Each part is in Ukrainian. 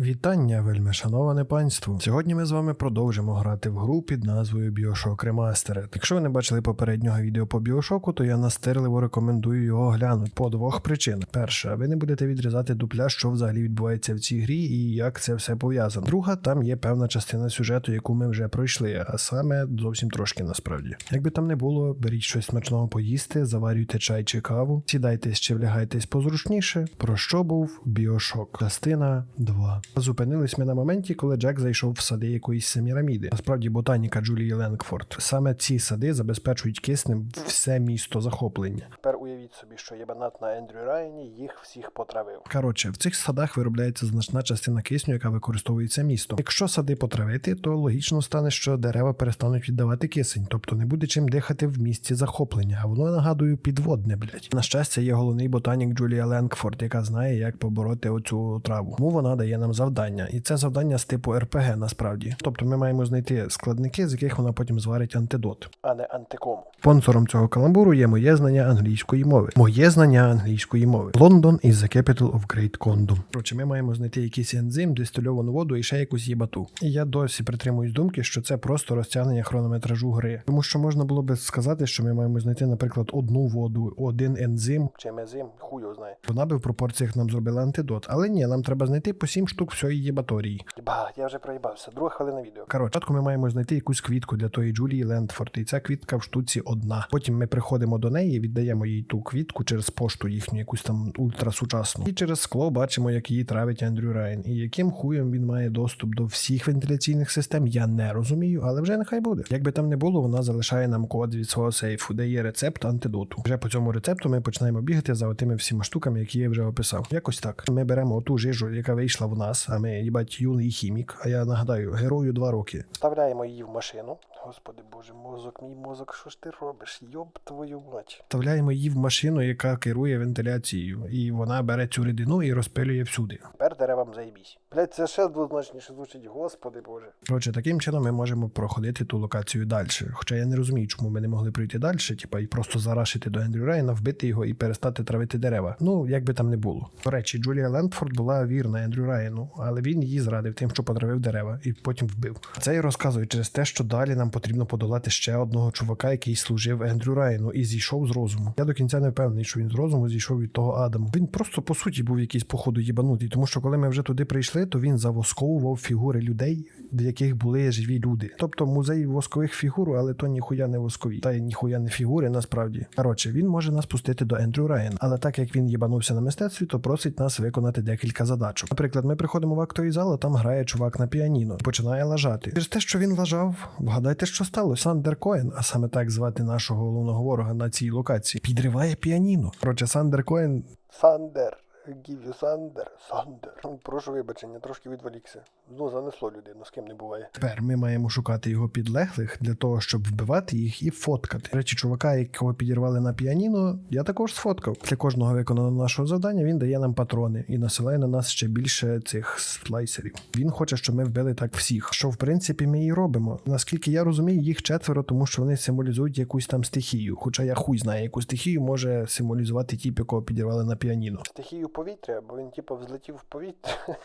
Вітання, вельми шановане панство. Сьогодні ми з вами продовжимо грати в гру під назвою Bioshock Remastered. Якщо ви не бачили попереднього відео по Bioshock, то я настирливо рекомендую його глянути по двох причинах. Перша, ви не будете відрізати дупля, що взагалі відбувається в цій грі і як це все пов'язано. Друга, там є певна частина сюжету, яку ми вже пройшли, а саме зовсім трошки насправді. Якби там не було, беріть щось смачного поїсти, заварюйте чай чи каву, сідайтесь чи влягайтесь позручніше. Про що був Bioshock? Частина 2. Зупинились ми на моменті, коли Джек зайшов в сади якоїсь семіраміди. Насправді ботаніка Джулії Ленкфорд. Саме ці сади забезпечують киснем все місто захоплення. Уявіть собі, що єбанат на Ендрю Райані їх всіх потравив. Коротше, в цих садах виробляється значна частина кисню, яка використовується містом. Якщо сади потравити, то логічно стане, що дерева перестануть віддавати кисень, тобто не буде чим дихати в місті захоплення, а воно нагадую підводне, блять. На щастя, є головний ботанік Джулія Ленкфорд, яка знає, як побороти оцю траву. Тому вона дає нам завдання, і це завдання з типу РПГ насправді. Тобто ми маємо знайти складники, з яких вона потім зварить антидот, а не антикому. Спонсором цього каламбуру є моє знання англійської мови. Моє знання англійської мови. Лондон is the capital of Great Condom. Коротше, ми маємо знайти якийсь ензим, дистильовану воду і ще якусь їбату. І я досі притримуюсь думки, що це просто розтягнення хронометражу гри. Тому що можна було би сказати, що ми маємо знайти, наприклад, одну воду, один ензим чи мезим, хуй його знає. Вона би в пропорціях нам зробила антидот. Але ні, нам треба знайти по сім штук всієї єбаторії. Ба, я вже проїбався. Друга хвилина відео. Коротше, спочатку ми маємо знайти якусь квітку для тої Джулії Лендфорд, і ця квітка в штуці одна. Потім ми приходимо до неї, віддаємо їй ту квітку через пошту їхню, якусь там ультрасучасну. І через скло бачимо, як її травить Ендрю Райан. І яким хуєм він має доступ до всіх вентиляційних систем, я не розумію, але вже нехай буде. Як би там не було, вона залишає нам код від свого сейфу, де є рецепт антидоту. Вже по цьому рецепту ми починаємо бігати за отими всіма штуками, які я вже описав. Якось так. Ми беремо оту жижу, яка вийшла в нас, а ми їбать юний хімік. А я нагадаю, герою два роки. Вставляємо її в машину. Господи Боже, мозок, мій мозок, що ж ти робиш? Йоб твою мать. Вставляємо її в машину, яка керує вентиляцією, і вона бере цю рідину і розпилює всюди. Тепер деревам заєбісь. Блять, це ще двозначніше звучить, господи Боже. Коротше, таким чином ми можемо проходити ту локацію далі. Хоча я не розумію, чому ми не могли пройти далі, типа, і просто зарашити до Ендрю Райана, вбити його і перестати травити дерева. Ну, як би там не було. До речі, Джулія Лендфорд була вірна Ендрю Райану, але він її зрадив тим, що потравив дерева, і потім вбив. Це я розказую через те, що далі нам потрібно подолати ще одного чувака, який служив Ендрю Райану і зійшов з розуму. Я до кінця не впевнений, що він з розуму зійшов від того Адаму. Він просто по суті був якийсь походу їбанутий, тому що коли ми вже туди прийшли, то він завосковував фігури людей, в яких були живі люди. Тобто музей воскових фігур, але то ніхуя не воскові. Та й ніхуя не фігури насправді. Коротше, він може нас пустити до Ендрю Райана, але так як він їбанувся на мистецтві, то просить нас виконати декілька задачок. Наприклад, ми приходимо в актовий зал, а там грає чувак на піаніно, починає лажати. Через те, що він лажав, вгадайте, що сталося. Сандер Коен, а саме так звати нашого головного ворога на цій локації, підриває піаніно. Коротше, Сандер Коен. Сандер. Гів'ю Сандер, Сандер. Прошу вибачення, трошки відволікся. Ну, занесло людину, з ким не буває. Тепер ми маємо шукати його підлеглих для того, щоб вбивати їх і фоткати. До речі, чувака, якого підірвали на піаніно, я також сфоткав. Для кожного виконаного нашого завдання він дає нам патрони і насилає на нас ще більше цих слайсерів. Він хоче, щоб ми вбили так всіх. Що в принципі ми і робимо. Наскільки я розумію, їх четверо, тому що вони символізують якусь там стихію. Хоча я хуй знаю, яку стихію може символізувати тіп, якого підірвали на піаніно. Стихію повітря, бо він типу взлетів в повітря.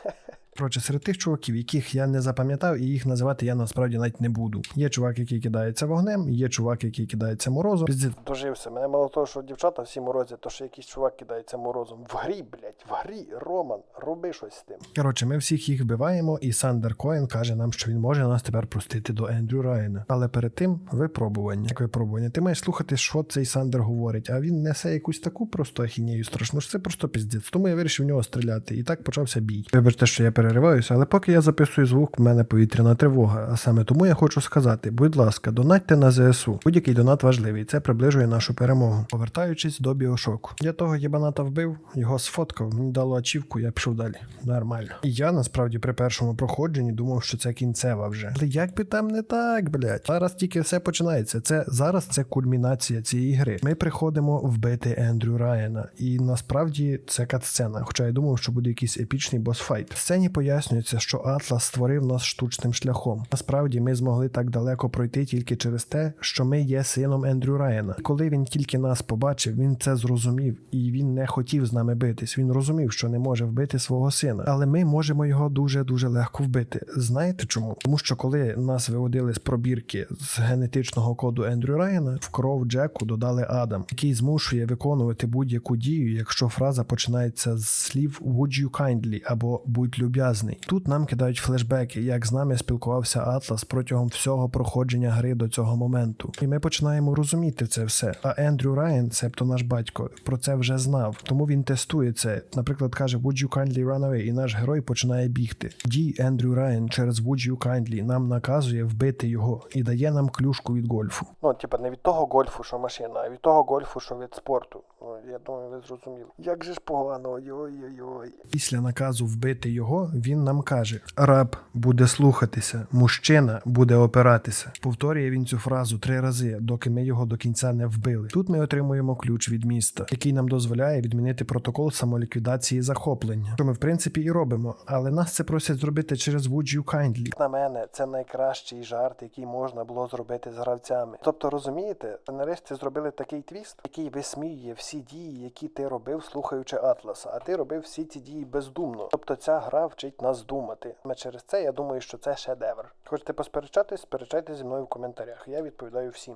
Коротше, серед тих чуваків, яких я не запам'ятав, і їх називати я насправді навіть не буду. Є чувак, який кидається вогнем, є чувак, який кидається морозом. Піздець. Дожився. Мене мало того, що дівчата всі морозять, то ще якийсь чувак кидається морозом. В грі, блять, в грі, Роман, роби щось з тим. Коротше, ми всіх їх вбиваємо, і Сандер Коен каже нам, що він може нас тепер простити до Ендрю Райана. Але перед тим випробування. Як випробування? Ти маєш слухати, що цей Сандер говорить, а він несе якусь таку просто ахінею страшну. що Це просто піздець. Тому я вирішив в нього стріляти. І так почався бій. Вибачте, що я перериваюся, але поки я записую звук, в мене повітряна тривога. А саме тому я хочу сказати: будь ласка, донатьте на ЗСУ. Будь-який донат важливий. Це приближує нашу перемогу. Повертаючись до біошоку. Я того єбаната вбив, його сфоткав, мені дало ачівку, я пішов далі. Нормально. І я насправді при першому проходженні думав, що це кінцева вже. Але як би там не так, блядь. Зараз тільки все починається. Це зараз це кульмінація цієї гри. Ми приходимо вбити Ендрю Райана, і насправді це катсцена. Хоча я думав, що буде якийсь епічний босфайт. В сцені пояснюється, що Атлас створив нас штучним шляхом. Насправді ми змогли так далеко пройти тільки через те, що ми є сином Ендрю Райана. Коли він тільки нас побачив, він це зрозумів і він не хотів з нами битись. Він розумів, що не може вбити свого сина, але ми можемо його дуже дуже легко вбити. Знаєте чому? Тому що коли нас виводили з пробірки з генетичного коду Ендрю Райана, в кров Джеку додали Адам, який змушує виконувати будь-яку дію, якщо фраза починається з слів «Would you kindly» або будь люб'язний. Тут нам кидають флешбеки, як з нами спілкувався Атлас протягом всього проходження гри до цього моменту. І ми починаємо розуміти це все. А Ендрю Райан, себто наш батько, про це вже знав, тому він тестує це. Наприклад, каже «Would you kindly run away?» і наш герой починає бігти. Дій Ендрю Райан через «Would you kindly» нам наказує вбити його і дає нам клюшку від гольфу. Ну, типа, не від того гольфу, що машина, а від того гольфу, що від спорту. Ну, я думаю, ви зрозуміли. Як же ж погано, ой-ой-ой. Після наказу вбити його, він нам каже: раб буде слухатися, мужчина буде опиратися. Повторює він цю фразу три рази, доки ми його до кінця не вбили. Тут ми отримуємо ключ від міста, який нам дозволяє відмінити протокол самоліквідації захоплення, що ми в принципі і робимо. Але нас це просять зробити через Would You Kindly. На мене це найкращий жарт, який можна було зробити з гравцями. Тобто, розумієте, сценаристи зробили такий твіст, який висміює всі дії, які ти робив, слухаючи Атласа, а ти робив всі ці дії бездумно. Тобто ця гра вчить нас думати. Саме через це я думаю, що це шедевр. Хочете посперечатись, сперечайте зі мною в коментарях. Я відповідаю всім.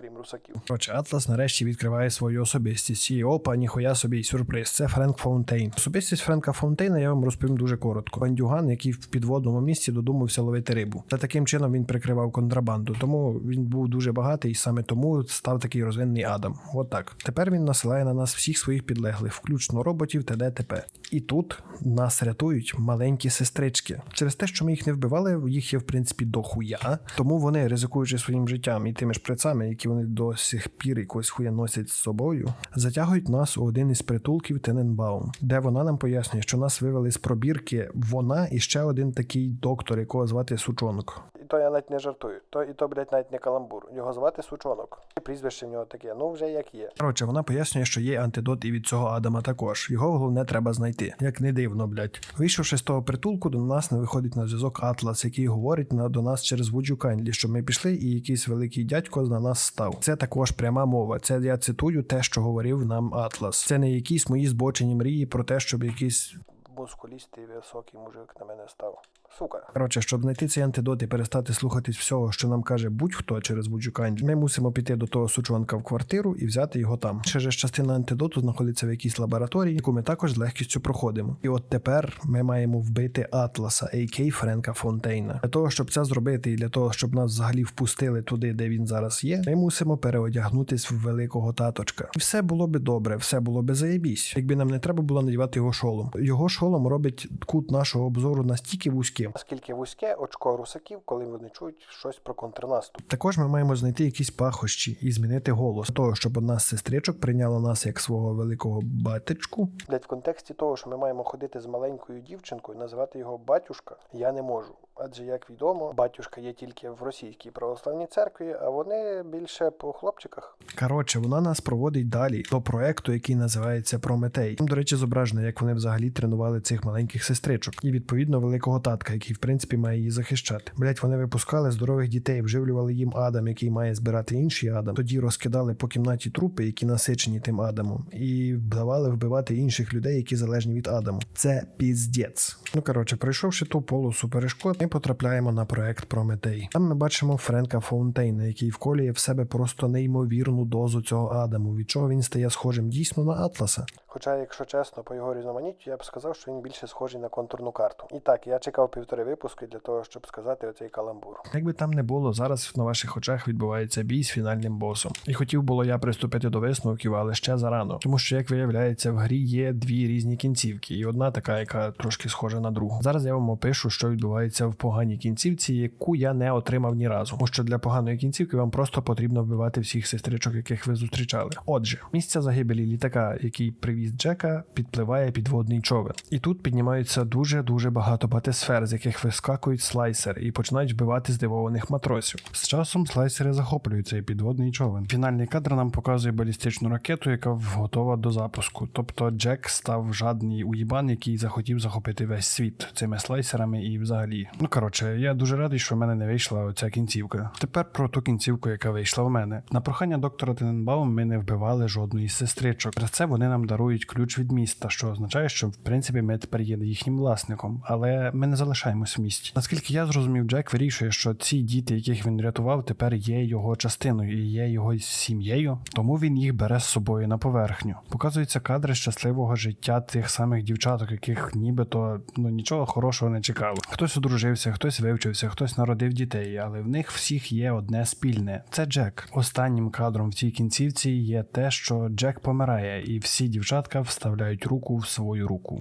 Крім русаків. Коротше, Атлас нарешті відкриває свою особистість. І опа, ніхуя собі сюрприз. Це Френк Фаунтейн. Особистість Френка Фаунтейна я вам розповім дуже коротко. Бандюган, який в підводному місці додумався ловити рибу. Та таким чином він прикривав контрабанду. Тому він був дуже багатий, і саме тому став такий розвинний Адам. От так. Тепер він насилає на нас всіх своїх підлеглих, включно роботів та ДТП. І тут нас рятують маленькі сестрички. Через те, що ми їх не вбивали, їх є в принципі дохуя. Тому вони, ризикуючи своїм життям і тими шприцами, які вони до сих пір якось хуя носять з собою, затягують нас у один із притулків Тененбаум, де вона нам пояснює, що нас вивели з пробірки вона і ще один такий доктор, якого звати Сучонок. То я навіть не жартую. То і то, блядь, навіть не каламбур. Його звати Сучонок. І прізвище в нього таке, ну вже як є. Коротше, вона пояснює, що є антидот і від цього Адама також. Його головне треба знайти. Як не дивно, блядь. Вийшовши з того притулку, до нас не виходить на зв'язок Атлас, який говорить на до нас через Вуджу Кайнлі, щоб ми пішли, і якийсь великий дядько на нас став. Це також пряма мова. Це я цитую те, що говорив нам Атлас. Це не якісь мої збочені мрії про те, щоб якийсь мускулістий високий мужик на мене став. Сука. Коротше, щоб знайти цей антидот і перестати слухатись всього, що нам каже будь-хто через будь-кань, ми мусимо піти до того сучонка в квартиру і взяти його там. Ще ж частина антидоту знаходиться в якійсь лабораторії, яку ми також з легкістю проходимо. І от тепер ми маємо вбити Атласа, а.к. Френка Фонтейна. Для того, щоб це зробити, і для того, щоб нас взагалі впустили туди, де він зараз є, ми мусимо переодягнутись в великого таточка. І все було би добре, все було би заєбісь, якби нам не треба було надівати його шолом. Його шолом робить кут нашого обзору настільки вузьким, наскільки вузьке очко русаків, коли вони чують щось про контрнаступ. Також ми маємо знайти якісь пахощі і змінити голос Для того, щоб одна з сестричок прийняла нас як свого великого батечку. Блять, в контексті того, що ми маємо ходити з маленькою дівчинкою, називати його батюшка, я не можу. Адже, як відомо, батюшка є тільки в російській православній церкві, а вони більше по хлопчиках. Коротше, вона нас проводить далі до проекту, який називається Прометей. Там, до речі, зображено, як вони взагалі тренували цих маленьких сестричок, і відповідно великого татка, який в принципі має її захищати. Блять, вони випускали здорових дітей, вживлювали їм Адам, який має збирати інший Адам. Тоді розкидали по кімнаті трупи, які насичені тим Адамом, і давали вбивати інших людей, які залежні від Адаму. Це піздець. Ну коротше, пройшовши ту полосу перешкод, ми потрапляємо на проект Прометей. Там ми бачимо Френка Фаунтейна, який вколює в себе просто неймовірну дозу цього Адаму, від чого він стає схожим дійсно на Атласа. Хоча, якщо чесно, по його різноманіттю, я б сказав, що він більше схожий на контурну карту. І так, я чекав півтори випуски для того, щоб сказати оцей каламбур. Якби там не було, зараз на ваших очах відбувається бій з фінальним босом. І хотів було я приступити до висновків, але ще зарано. Тому що, як виявляється, в грі є дві різні кінцівки, і одна така, яка трошки схожа на другу. Зараз я вам опишу, що відбувається в поганій кінцівці, яку я не отримав ні разу. Тому що для поганої кінцівки вам просто потрібно вбивати всіх сестричок, яких ви зустрічали. Отже, місця загибелі літака, який привіз Джека, підпливає підводний човен. І тут піднімаються дуже дуже багато батисфер, з яких вискакують слайсери і починають вбивати здивованих матросів. З часом слайсери захоплюють цей підводний човен. Фінальний кадр нам показує балістичну ракету, яка готова до запуску. Тобто Джек став жадний уїбан, який захотів захопити весь світ цими слайсерами і взагалі. Ну коротше, я дуже радий, що в мене не вийшла оця кінцівка. Тепер про ту кінцівку, яка вийшла в мене. На прохання доктора Тененбаум ми не вбивали жодної сестричок. Через це вони нам дарують ключ від міста, що означає, що в принципі ми тепер є їхнім власником, але ми не залишаємось в місті. Наскільки я зрозумів, Джек вирішує, що ці діти, яких він рятував, тепер є його частиною і є його сім'єю, тому він їх бере з собою на поверхню. Показуються кадри щасливого життя тих самих дівчаток, яких нібито ну нічого хорошого не чекало. Хтось одружився, хтось вивчився, хтось народив дітей, але в них всіх є одне спільне: це Джек. Останнім кадром в цій кінцівці є те, що Джек помирає, і всі дівчатка вставляють руку в свою руку.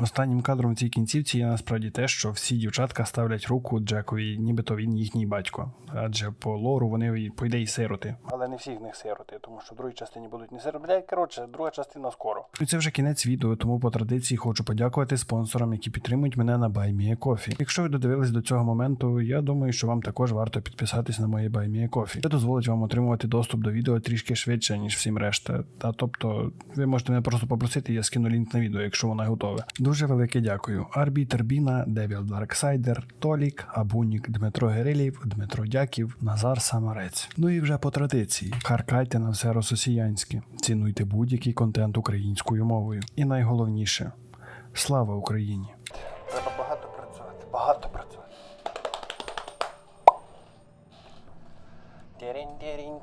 Останнім кадром в цій кінцівці є насправді те, що всі дівчатка ставлять руку Джекові, нібито він їхній батько. Адже по лору вони по ідеї сироти. Але не всі в них сироти, тому що в другій частині будуть не сироти. Блять, коротше, друга частина скоро. І це вже кінець відео, тому по традиції хочу подякувати спонсорам, які підтримують мене на BuyMeACoffee. Якщо ви додивились до цього моменту, я думаю, що вам також варто підписатись на моє BuyMeACoffee. Це дозволить вам отримувати доступ до відео трішки швидше, ніж всім решта. Та тобто, ви можете мене просто попросити, я скину лінк на відео, якщо воно готове. Дуже велике дякую. Арбітер Біна, Девіл Дарксайдер, Толік, Абунік, Дмитро Гирилів, Дмитро Дяків, Назар Самарець. Ну і вже по традиції. Харкайте на все рососіянське. Цінуйте будь-який контент українською мовою. І найголовніше слава Україні!